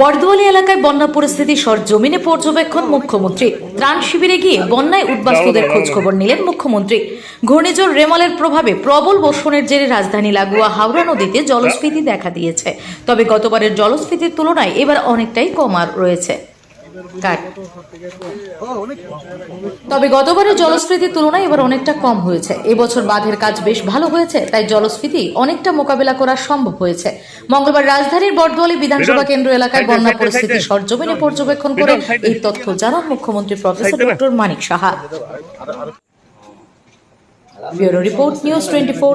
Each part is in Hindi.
বর্দোয়ালি এলাকায় বন্যা পরিস্থিতি সরজমিনে পর্যবেক্ষণ মুখ্যমন্ত্রী। ত্রাণ শিবিরে গিয়ে বন্যায় উদ্বাস্তুদের খোঁজখবর নিলেন মুখ্যমন্ত্রী। ঘূর্ণিঝড় রেমালের প্রভাবে প্রবল বর্ষণের জেরে রাজধানী লাগোয়া হাওড়া নদীতে জলস্ফীতি দেখা দিয়েছে। তবে গতবারের জলস্ফীতির তুলনায় এবার অনেকটাই কমার রয়েছে। তবে গতবারের জলস্ফীতির তুলনায় এবার অনেকটা কম হয়েছে। এবছর বাঁধের কাজ বেশ ভালো হয়েছে তাই জলস্ফীতি অনেকটা মোকাবেলা করা সম্ভব হয়েছে। মঙ্গলবার রাজধানীর বর্দোয়ালি বিধানসভা কেন্দ্র এলাকায় বন্যা পরিস্থিতি সরজমিনে পর্যবেক্ষণ করে এই তথ্য জানান মুখ্যমন্ত্রী professor doctor Manik Saha. Bureau report news twenty four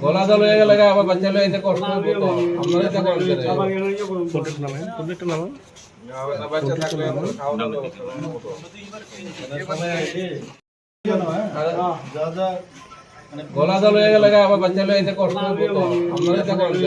গলা জল হয়ে গেলে আবার বাচ্চা লয়ে যেতে কষ্ট হবে তো আমরা এটা করতে রে বাচ্চা থাকলে আমরা খাওয়া দাওয়া গলা জল হয়ে গেলে আবার বাচ্চা লয়ে যেতে কষ্ট হবে তো আমরা এটা করতে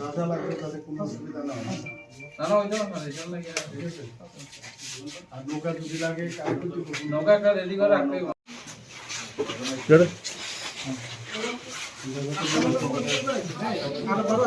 দাদা লাগবে তাদের কোনো নৌকা যদি লাগে নৌকা রেডি করে রাখবে আর বাবা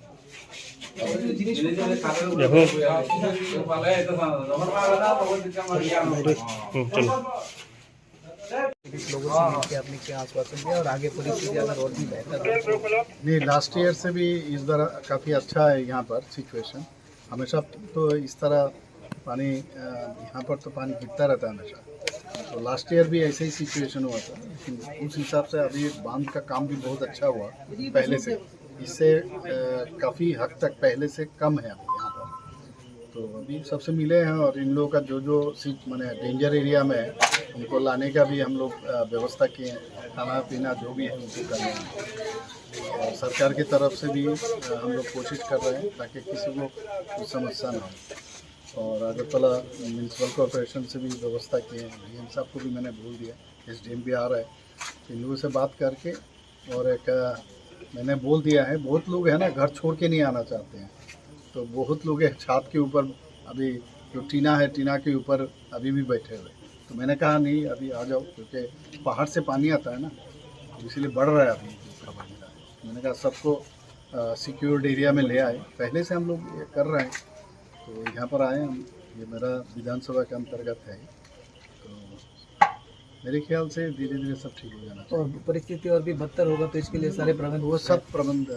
भी नहीं लास्ट ईयर से भी इस बार काफ़ी अच्छा है यहाँ पर सिचुएशन हमेशा तो इस तरह पानी यहाँ पर तो पानी गिरता रहता है हमेशा. तो लास्ट ईयर भी ऐसे ही सिचुएशन हुआ था. लेकिन उस हिसाब से अभी बाँध का काम भी बहुत अच्छा हुआ, पहले से. इससे काफ़ी हद तक पहले से कम है अभी यहाँ पर। तो अभी सबसे मिले हैं और इन लोगों का जो जो सीट मैंने डेंजर एरिया में है, उनको लाने का भी हम लोग व्यवस्था किए हैं। खाना पीना जो भी है, उनको करना है और सरकार की तरफ़ से भी हम लोग कोशिश कर रहे हैं ताकि किसी को कुछ समस्या ना हो। और अगरतला म्यूनसिपल कॉरपोरेशन से भी व्यवस्था किए हैं। डी साहब को भी मैंने बोल दिया एस डी भी आ रहा है। तो इन लोगों से बात करके और एक मैंने बोल दिया है, बहुत लोग हैं ना घर छोड़ के नहीं आना चाहते हैं। तो बहुत लोग छत के ऊपर, अभी जो टीना है, टीना के ऊपर अभी भी बैठे हुए। तो मैंने कहा, नहीं, अभी आ जाओ, क्योंकि पहाड़ से पानी आता है ना, इसलिए बढ़ रहा है अभी मैंने कहा, सबको सिक्योर्ड एरिया में ले आए। पहले से हम लोग ये कर रहे हैं तो यहाँ पर आए हम। ये मेरा विधानसभा के अंतर्गत है। मेरे ख्याल से धीरे धीरे सब ठीक हो जाना और परिस्थिति और भी बदतर होगा तो इसके लिए सारे प्रबंध वो सब प्रबंध